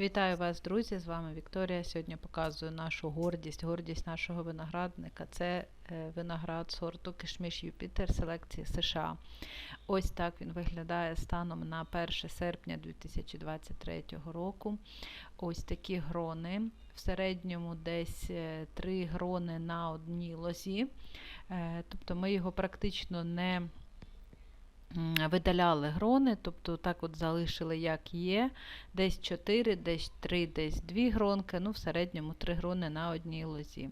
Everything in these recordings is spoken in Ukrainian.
Вітаю вас, друзі! З вами Вікторія. Сьогодні показую нашу гордість, гордість нашого виноградника. Це е, виноград сорту Кишміш Юпітер селекції США. Ось так він виглядає станом на 1 серпня 2023 року. Ось такі грони. В середньому десь 3 грони на одній лозі. Е, Тобто ми його практично не видаляли грони, тобто так от залишили, як є. Десь 4, десь 3, десь 2 гронки, ну в середньому 3 грони на одній лозі.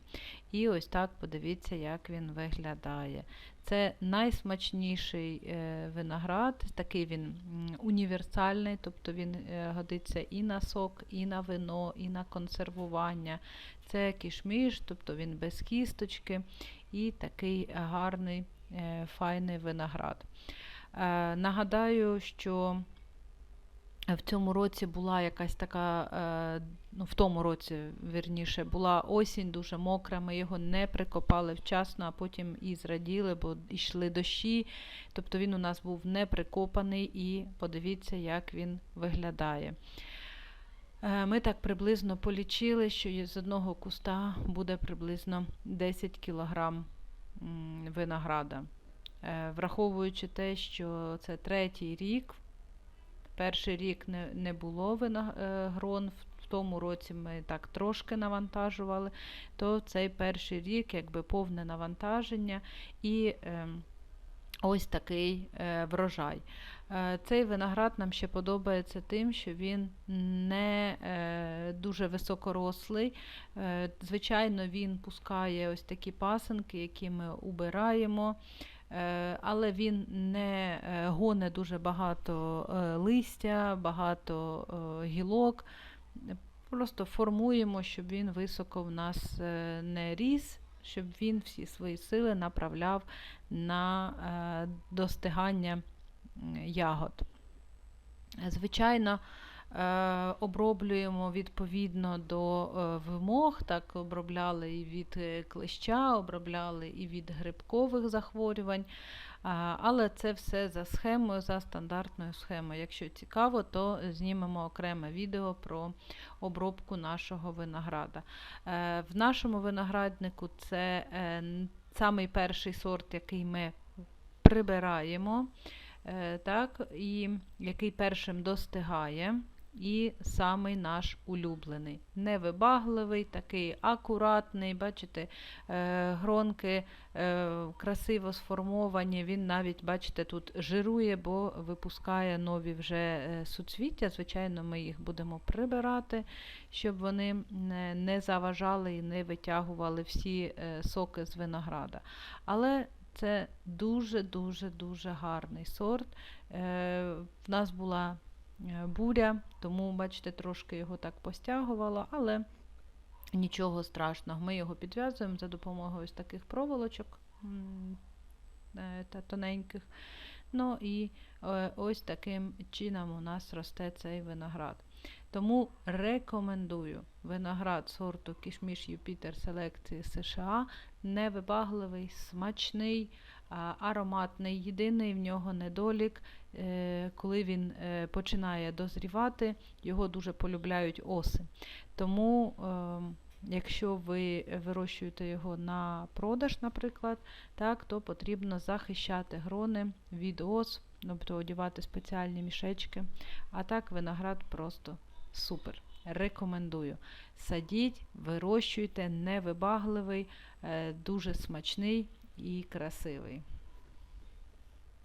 І ось так подивіться, як він виглядає. Це найсмачніший е, виноград, такий він універсальний, тобто він е, годиться і на сок, і на вино, і на консервування. Це кішміш, тобто він без кісточки і такий гарний, е, файний виноград. Е, Нагадаю, що в цьому році була якась така, е, ну в тому році, вірніше, була осінь дуже мокра, ми його не прикопали вчасно, а потім і зраділи, бо йшли дощі. Тобто він у нас був не прикопаний і подивіться, як він виглядає. Е, Ми так приблизно полічили, що з одного куста буде приблизно 10 кг винограда. Е, Враховуючи те, що це третій рік, перший рік не, не було виногрон, в тому році ми так трошки навантажували, то цей перший рік якби повне навантаження і е, ось такий е, врожай. Е, цей виноград нам ще подобається тим, що він не е, дуже високорослий. Е, звичайно, він пускає ось такі пасинки, які ми убираємо. Е, але він не е, гоне дуже багато е, листя, багато гілок. Просто формуємо, щоб він високо в нас не ріс, щоб він всі свої сили направляв на достигання ягод. Звичайно, оброблюємо відповідно до вимог, так обробляли і від клеща, обробляли і від грибкових захворювань. Але це все за схемою, за стандартною схемою. Якщо цікаво, то знімемо окреме відео про обробку нашого винограда. В нашому винограднику це е, самий перший сорт, який ми прибираємо, е, так, і який першим достигає. І самий наш улюблений. Невибагливий, такий акуратний, бачите, е, гронки е, красиво сформовані. Він навіть, бачите, тут жирує, бо випускає нові вже е, суцвіття. Звичайно, ми їх будемо прибирати, щоб вони не заважали і не витягували всі соки з винограда. Але це дуже-дуже дуже гарний сорт. В нас була буря, тому, бачите, трошки його так постягувало, але нічого страшного. Ми його підв'язуємо за допомогою ось таких проволочок е, та тоненьких. Ну і е, ось таким чином у нас росте цей виноград. Тому рекомендую виноград сорту Кішміш Юпітер селекції США, невибагливий, смачний, ароматний. Єдиний в нього недолік, е, коли він е, починає дозрівати, його дуже полюбляють оси. Тому, ем, якщо ви вирощуєте його на продаж, наприклад, так, то потрібно захищати грони від ос, тобто одягати спеціальні мішечки. А так виноград просто супер. Рекомендую. Садіть, вирощуйте, невибагливий, е, дуже смачний і красивий.